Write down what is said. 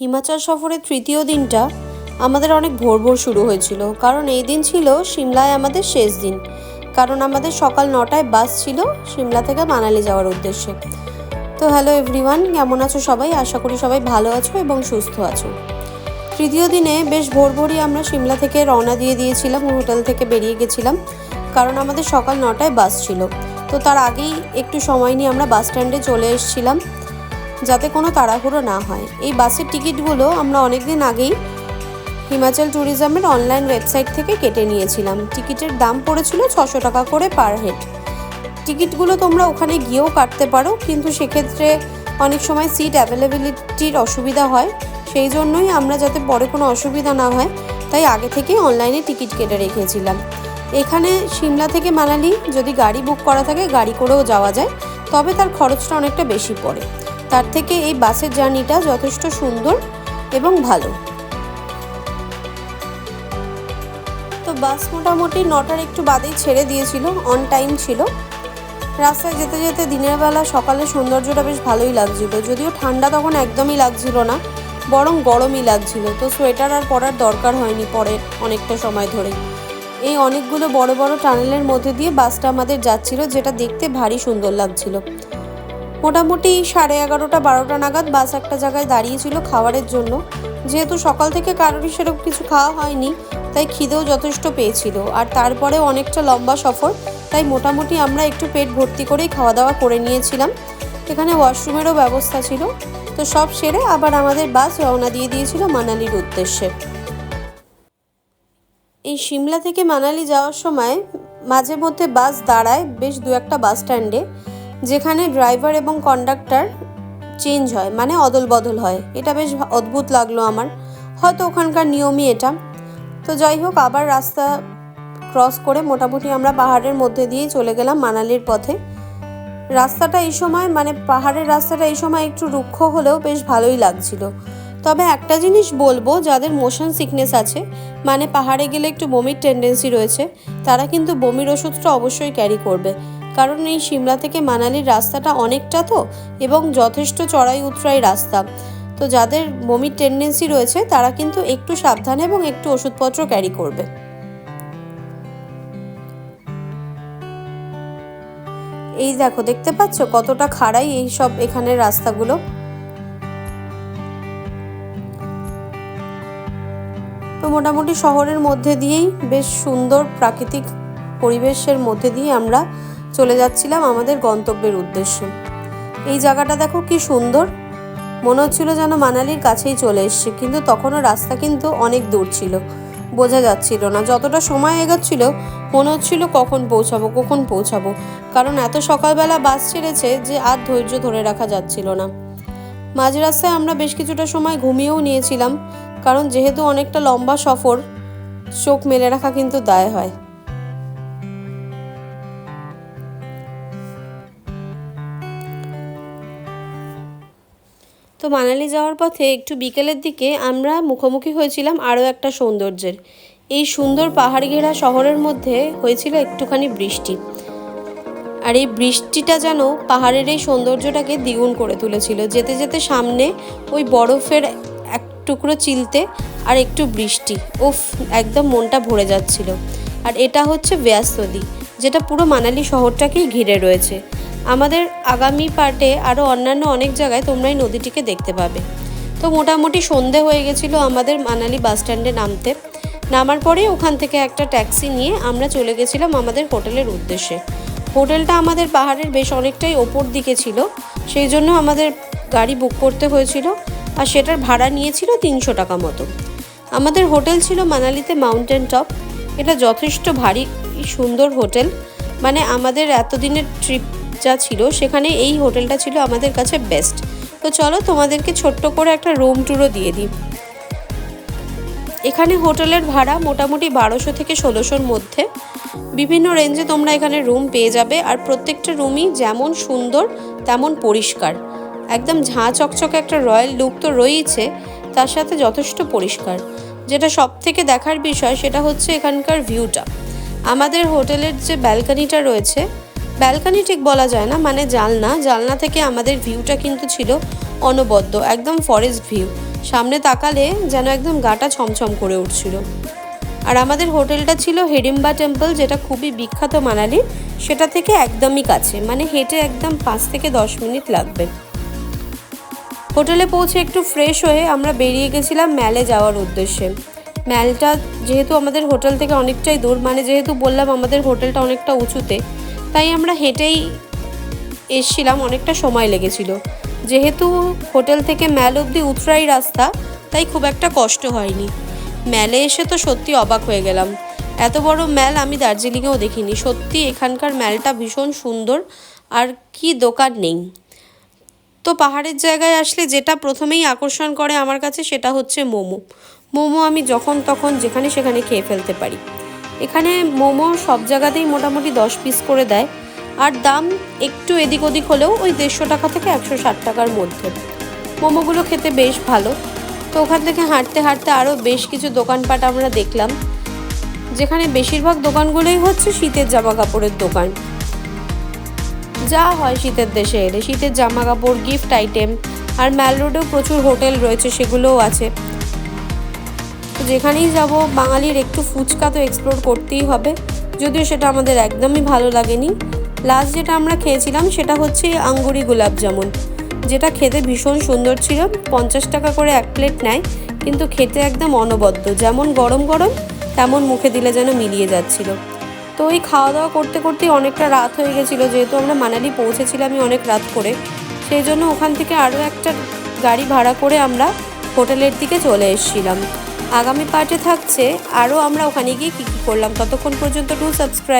হিমাচল সফরের তৃতীয় দিনটা আমাদের অনেক ভোর ভোর শুরু হয়েছিল। কারণ এই দিন ছিল সিমলায় আমাদের শেষ দিন। কারণ আমাদের সকাল নটায় বাস ছিল সিমলা থেকে মানালি যাওয়ার উদ্দেশ্যে। তো হ্যালো এভরিওয়ান কেমন আছো সবাই? আশা করি সবাই ভালো আছো এবং সুস্থ আছো। তৃতীয় দিনে বেশ ভোর ভোরই আমরা সিমলা থেকে রওনা দিয়ে দিয়েছিলাম, হোটেল থেকে বেরিয়ে গেছিলাম। কারণ আমাদের সকাল নটায় বাস ছিল। তো তার আগেই একটু সময় নিয়ে আমরা বাস স্ট্যান্ডে চলে এসেছিলাম। যাতে কোনো তাড়াহুড়ো না হয়। এই বাসের টিকিটগুলো আমরা অনেক দিন আগেই হিমাচল ট্যুরিজমের অনলাইন ওয়েবসাইট থেকে কেটে নিয়েছিলাম। টিকিটের দাম পড়েছিল ছশো টাকা করে পার হেড। টিকিটগুলো তোমরা ওখানে গিয়েও কাটতে পারো, কিন্তু সেক্ষেত্রে অনেক সময় সিট অ্যাভেলেবিলিটির অসুবিধা হয়। সেই জন্যই আমরা যাতে পরে কোনো অসুবিধা না হয়, তাই আগে থেকেই অনলাইনে টিকিট কেটে রেখেছিলাম। এখানে সিমলা থেকে মানালি, যদি গাড়ি বুক করা থাকে, গাড়ি করেও যাওয়া যায়, তবে তার খরচটা অনেকটা বেশি পড়ে। তার থেকে এই বাসের জার্নিটা যথেষ্ট সুন্দর এবং ভালো। তো বাস মোটামুটি নটার একটু বাদেই ছেড়ে দিয়েছিল অন টাইম ছিল। রাস্তায় যেতে যেতে দিনের বেলা সকালে সৌন্দর্যটা বেশ ভালোই লাগছিল, যদিও ঠান্ডা তখন একদমই লাগছিল না, বরং গরমই লাগছিল। তো সোয়েটার আর পরার দরকার হয়নি পরে অনেকটা সময় ধরে। এই অনেকগুলো বড় বড় টানেলের মধ্যে দিয়ে বাসটা আমাদের যাচ্ছিল, যেটা দেখতে ভারী সুন্দর লাগছিল। মোটামুটি সাড়ে এগারোটা, বারোটা নাগাদ বাস একটা জায়গায় দাঁড়িয়েছিল খাবারের জন্য। যেহেতু সকাল থেকে কারোরই সেরকম কিছু খাওয়া হয়নি, তাই খিদেও যথেষ্ট পেয়েছিল। আর তারপরে অনেকটা লম্বা সফর, তাই মোটামুটি আমরা একটু পেট ভর্তি করেই খাওয়া দাওয়া করে নিয়েছিলাম। এখানে ওয়াশরুমেরও ব্যবস্থা ছিল। তো সব সেরে আবার আমাদের বাস রওনা দিয়ে দিয়েছিল মানালির উদ্দেশ্যে। এই সিমলা থেকে মানালি যাওয়ার সময় মাঝে মধ্যে বাস দাঁড়ায় বেশ দু একটা বাস স্ট্যান্ডে। যেখানে ড্রাইভার এবং কন্ডাক্টর চেঞ্জ হয় মানে অদল বদল হয়। এটা বেশ অদ্ভুত লাগল আমার। হয়তো ওখানকার নিয়মই এটা। তো যাই হোক, আবার রাস্তা ক্রস করে মোটামুটি আমরা পাহাড়ের মধ্যে দিয়েই চলে গেলাম মানালির পথে। রাস্তাটা এই সময় মানে পাহাড়ের রাস্তাটা এই সময় একটু রুক্ষ হলেও বেশ ভালোই লাগছিল। তবে একটা জিনিস বলব, যাদের মোশন সিকনেস আছে মানে পাহাড়ে গেলে একটু বমির টেন্ডেন্সি রয়েছে, তারা কিন্তু বমির ওষুধটা অবশ্যই ক্যারি করবে। কারণ এই সিমলা থেকে মানালির রাস্তাটা অনেকটা তো, এবং যথেষ্ট চড়াই উতরাই রাস্তা। তো যাদের বমির টেন্ডেন্সি রয়েছে, তারা কিন্তু একটু সাবধানে এবং একটু ওষুধপত্র ক্যারি করবে। এই দেখো, দেখতে পাচ্ছ কতটা খাড়াই এই সব এখানের রাস্তাগুলো? তো মোটামুটি শহরের মধ্যে দিয়েই, বেশ সুন্দর প্রাকৃতিক পরিবেশের মধ্যে দিয়ে আমরা চলে যাচ্ছিলাম আমাদের গন্তব্যের উদ্দেশ্যে। এই জায়গাটা দেখো কি সুন্দর। মনে হচ্ছিল যেন মানালির কাছেই চলে এসছে, কিন্তু তখনও রাস্তা কিন্তু অনেক দূর ছিল। বোঝা যাচ্ছিল না, যতটা সময় এগোচ্ছিল, মনে হচ্ছিল কখন পৌঁছাবো কখন পৌঁছাবো। কারণ এত সকালবেলা বাস ছেড়েছে যে আর ধৈর্য ধরে রাখা যাচ্ছিল না। মাঝ রাস্তায় আমরা বেশ কিছুটা সময় ঘুমিয়েও নিয়েছিলাম, কারণ যেহেতু অনেকটা লম্বা সফর, চোখ মেলে রাখা কিন্তু দায় হয়। তো মানালি যাওয়ার পথে একটু বিকেলের দিকে আমরা মুখোমুখি হয়েছিলাম আরও একটা সৌন্দর্যের। এই সুন্দর পাহাড় ঘেরা শহরের মধ্যে হয়েছিল একটুখানি বৃষ্টি। আর এই বৃষ্টিটা যেন পাহাড়ের এই সৌন্দর্যটাকে দ্বিগুণ করে তুলেছিল। যেতে যেতে সামনে ওই বরফের এক টুকরো চিলতে আর একটু বৃষ্টি। উফ, একদম মনটা ভরে যাচ্ছিল। আর এটা হচ্ছে ব্যাস নদী যেটা পুরো মানালি শহরটাকেই ঘিরে রয়েছে। আমাদের আগামী পার্টে আরও অন্যান্য অনেক জায়গায় তোমরা এই নদীটিকে দেখতে পাবে। তো মোটামুটি সন্ধে হয়ে গেছিল আমাদের মানালি বাস স্ট্যান্ডে নামতে। নামার পরে ওখান থেকে একটা ট্যাক্সি নিয়ে আমরা চলে গেছিলাম আমাদের হোটেলের উদ্দেশ্যে। হোটেলটা আমাদের পাহাড়ের বেশ অনেকটাই ওপর দিকে ছিল, সেই জন্য আমাদের গাড়ি বুক করতে হয়েছিল আর সেটার ভাড়া নিয়েছিল তিনশো টাকা মতো। আমাদের হোটেল ছিল মানালিতে মাউন্টেন টপ। এটা যথেষ্ট ভারী, সুন্দর হোটেল। মানে আমাদের এতদিনের ট্রিপ যা ছিল, সেখানে এই হোটেলটা ছিল আমাদের কাছে বেস্ট তো চলো তোমাদেরকে ছোট্ট করে একটা রুম ট্যুরও দিয়ে দিই। এখানে হোটেলের ভাড়া মোটামুটি বারোশো থেকে ষোলোশোর মধ্যে। বিভিন্ন রেঞ্জে তোমরা এখানে রুম পেয়ে যাবে আর প্রত্যেকটা রুমই যেমন সুন্দর, তেমন পরিষ্কার। একদম ঝাঁ চকচকে একটা রয়্যাল লুক তো রয়েছে তার সাথে যথেষ্ট পরিষ্কার। যেটা সব থেকে দেখার বিষয়, সেটা হচ্ছে এখানকার ভিউটা আমাদের হোটেলের যে ব্যালকানিটা রয়েছে ব্যালকানি ঠিক বলা যায় না মানে জালনা। জালনা থেকে আমাদের ভিউটা কিন্তু ছিল অনবদ্য, একদম ফরেস্ট ভিউ সামনে তাকালে যেন একদম গাটা ছমছম করে উঠছিল। আর আমাদের হোটেলটা ছিল হেডিম্বা টেম্পল, যেটা খুবই বিখ্যাত মানালি। সেটা থেকে একদমই কাছে মানে হেঁটে একদম পাঁচ থেকে দশ মিনিট লাগবে। হোটেলে পৌঁছে একটু ফ্রেশ হয়ে আমরা বেরিয়ে গেছিলাম ম্যালে যাওয়ার উদ্দেশ্যে। ম্যালটা যেহেতু আমাদের হোটেল থেকে অনেকটাই দূর মানে যেহেতু বললাম আমাদের হোটেলটা অনেকটা উঁচুতে তাই আমরা হেঁটেই এসছিলাম, অনেকটা সময় লেগেছিল। যেহেতু হোটেল থেকে ম্যাল অবধি উতরাই রাস্তা, তাই খুব একটা কষ্ট হয়নি। ম্যালে এসে তো সত্যি অবাক হয়ে গেলাম। এত বড় ম্যাল আমি দার্জিলিংয়েও দেখিনি। সত্যি এখানকার ম্যালটা ভীষণ সুন্দর, আর কি দোকান নেই। তো পাহাড়ের জায়গায় আসলে যেটা প্রথমেই আকর্ষণ করে আমার কাছে সেটা হচ্ছে মোমো। মোমো আমি যখন তখন যেখানে সেখানে খেয়ে ফেলতে পারি। এখানে মোমো সব জায়গাতেই মোটামুটি দশ পিস করে দেয়। আর দাম একটু এদিক ওদিক হলেও ওই দেড়শো টাকা থেকে একশো ষাট টাকার মধ্যে। মোমোগুলো খেতে বেশ ভালো। তো ওখান থেকে হাঁটতে হাঁটতে আরও বেশ কিছু দোকানপাট আমরা দেখলাম। যেখানে বেশিরভাগ দোকানগুলোই হচ্ছে শীতের জামা কাপড়ের দোকান। যা হয় শীতের দেশে এলে। শীতের জামা কাপড় গিফট আইটেম আর ম্যাল রোডেও প্রচুর হোটেল রয়েছে, সেগুলোও আছে। যেখানেই যাব, বাঙালির একটু ফুচকা তো এক্সপ্লোর করতেই হবে। যদিও সেটা আমাদের একদমই ভালো লাগেনি। লাস্ট যেটা আমরা খেয়েছিলাম, সেটা হচ্ছে আঙ্গুরি গোলাপ জামুন। যেটা খেতে ভীষণ সুন্দর ছিল, পঞ্চাশ টাকা করে এক প্লেট নেয়, কিন্তু খেতে একদম অনবদ্য। যেমন গরম গরম, তেমন মুখে দিলে যেন মিলিয়ে যাচ্ছিল। তো ওই খাওয়া দাওয়া করতে করতেই অনেকটা রাত হয়ে গেছিল, যেহেতু আমরা মানালি পৌঁছেছিলামই অনেক রাত করে। সেই জন্য ওখান থেকে আরও একটা গাড়ি ভাড়া করে আমরা হোটেলের দিকে চলে এসেছিলাম। আগামী পার্টে থাকছে। আরও আমরা ওখানে গিয়ে কী কী করলাম? ততক্ষণ পর্যন্ত টু সাবস্ক্রাইব